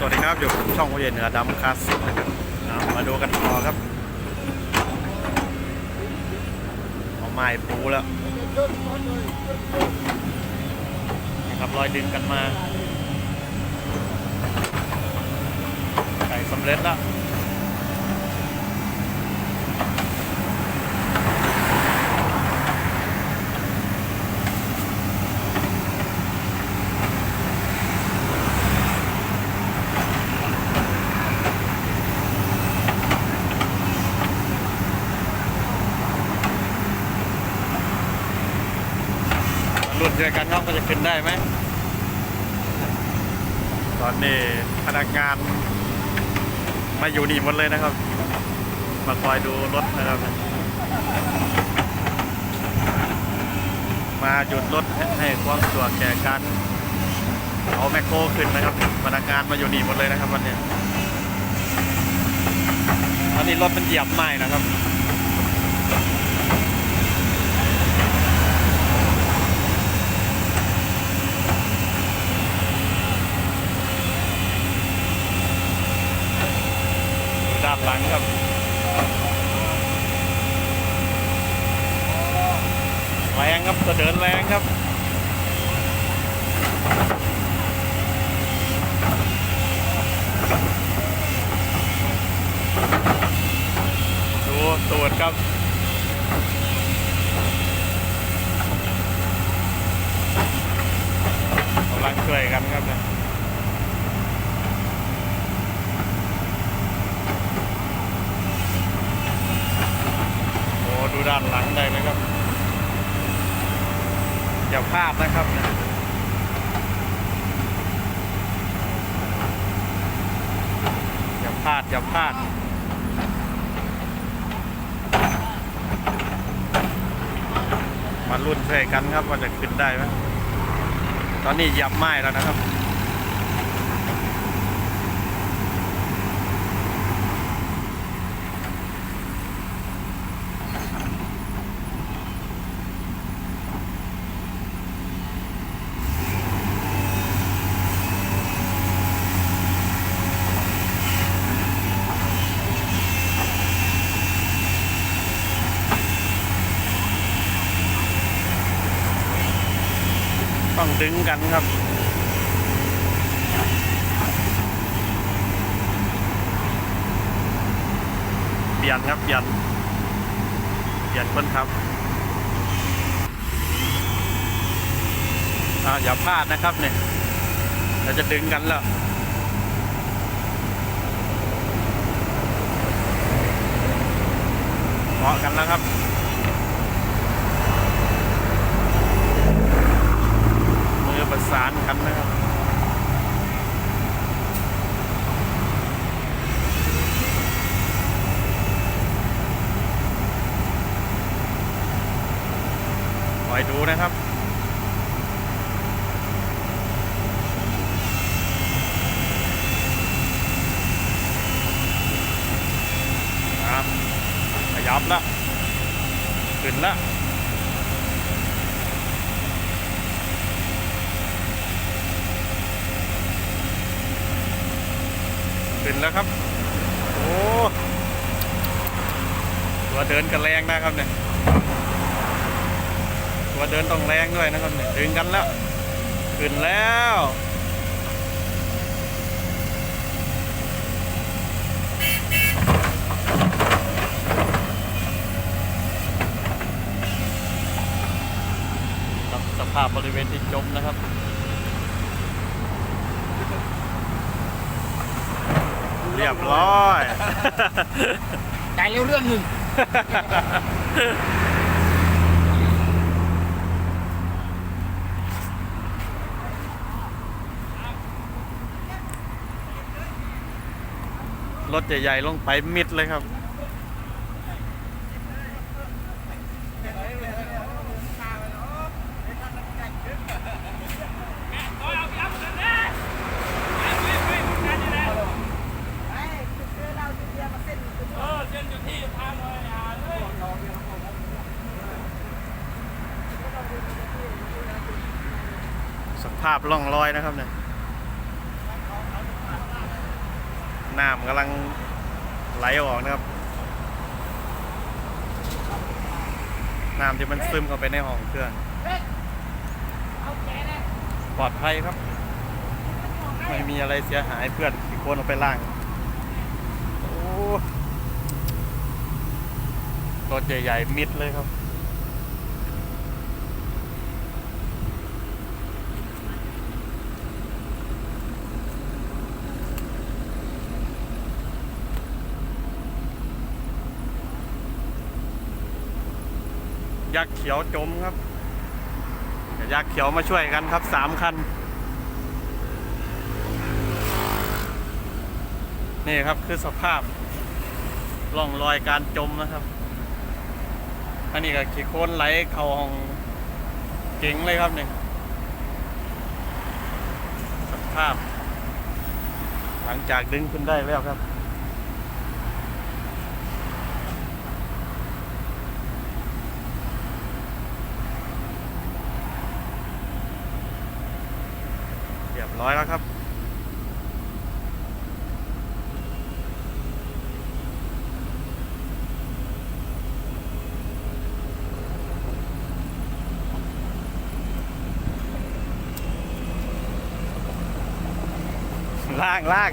สวัสดีครับ อยู่ช่องโอเยนเหนือดำคลาสสิกนะครับมาดูกันต่อครับเอาไม้ปูแล้วนะครับรอยดึงกันมาใส่สำเร็จแล้ว รุ่นเดียวกันครับก็จะขึ้นได้ไหม ตอนนี้พนักงานมาอยู่นี่หมดเลยนะครับ มาคอยดูรถนะครับ มาหยุดรถให้ความสะดวกแก่การเอาแมคโครขึ้นนะครับพนักงานมาอยู่นี่หมดเลยนะครับวันนี้ตอนนี้รถมันเหยียบไม้นะครับ ด้านหลังครับ แรงค รับจะเดินแรงครับ ดูตูดครับกำลังช่วยกันครับเนี่ย โอ้ดูด้านหลังได้ไหมครับ อย่าพนะครับอย่าพลาดอย่าพลาดมารุ่นช่วยกันครับว่าจะขึ้นได้ไหมตอนนี้หยับไม้แล้วนะครับ ต้องดึงกันครับเปลี่ยนครับเปลี่ยนเปลี่ยนคนครับอ่าอย่าพลาดนะครับเนี่ยเราจะดึงกันแล้วเหมาะกันแล้วครับ มือประสานกันนะครับ คอยดูนะครับครับขยับแล้วขึ้นแล้ว ขึ้นแล้วครับ โอ้ตัวเดินกันแรงนะครับเนี่ยตัวเดินต้องแรงด้วยนะครับเนี่ยดึงกันแล้ว ขึ้นแล้วสภาพบริเวณที่จมนะครับ เรียบร้อยใจเร็วเรื่องหนึ่งรถใหญ่ๆลงไปมิดเลยครับ สภาพล่องรอยนะครับเนี่ยน้ำกำลังไหลออกนะครับน้ำที่มันซึมเข้าไปในห้องเครื่องเอาแกนปลอดภัยครับ ไม่มีอะไรเสียหายเพื่อนอีกคนเอาไปล่างโอ้รถใหญ่ๆมิดเลยครับ ยักษ์เขียวจมครับยักษ์เขียวมาช่วยกันครับสามคัน นี่ครับคือสภาพร่องรอยการจมนะครับ อันนี้ก็ขี้โคลนไหลเข้าห้องเก๋งเลยครับเนี่ยสภาพ หลังจากดึงขึ้นได้แล้วครับ เรียบร้ อยแล้วครับ ล่างล่าง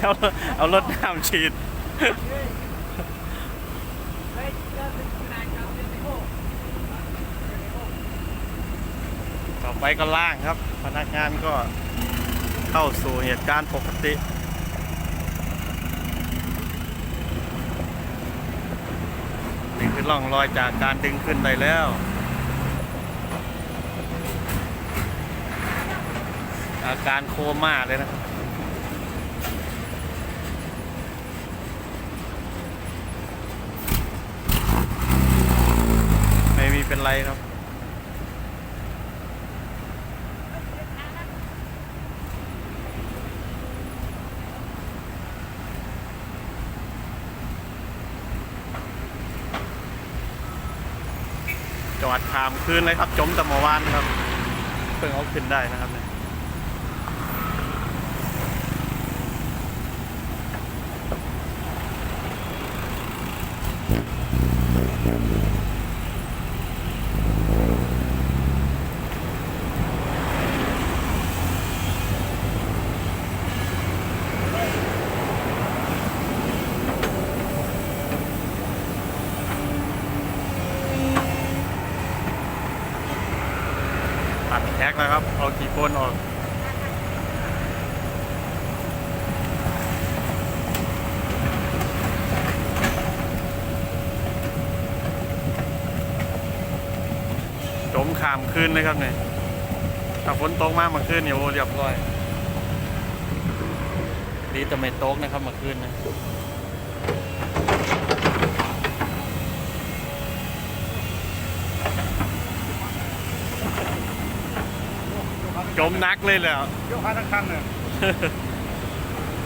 เอาเอารถน้ำฉีดเฮ้ยเดินถึงนายครับเดินไปโอ้ ต่อ ไปก็ล่างครับ พนักงานก็เข้าสู่เหตุการณ์ปกตินี่คือร่องรอยจากการดึงขึ้นได้แล้วอาการโคม่าเลยนะครับไม่มีเป็นไรครับ จอดขามคืนเลยครับ จมแตะเมอวานครับเพิ่งเอาขึ้นได้นะครับเนี่ย ตัดแท็กแล้วครับ เอากี่คนออก จมขามคืนเลยครับเนี่ยถ้าฝนตกมากมื่อคืนเนี่ยโอ้เรียบร้อย ดีแต่ไม่ตกนะครับมื่อคืนนะ จมนักเลยแหล้วยกขาทั้งคันเลย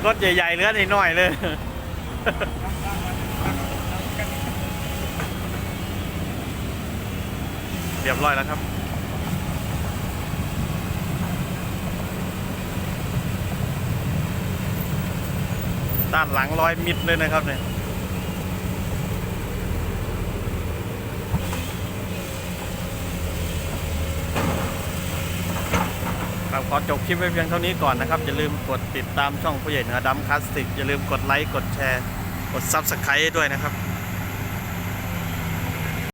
รถใหญ่ๆเหลือนิดหน่อยเลยเรียบร้อยแล้วครับ ด้านหลังร้อยมิดเลยนะครับเนี่ย ครับขอจบคลิปไว้เพียงเท่านี้ก่อนนะครับ อย่าลืมกดติดตามช่องผู้ใหญ่เหนือดำคลาสสิกอย่าลืมกดไลค์กดแชร์ กดซับสไครต์ด้วยนะครับ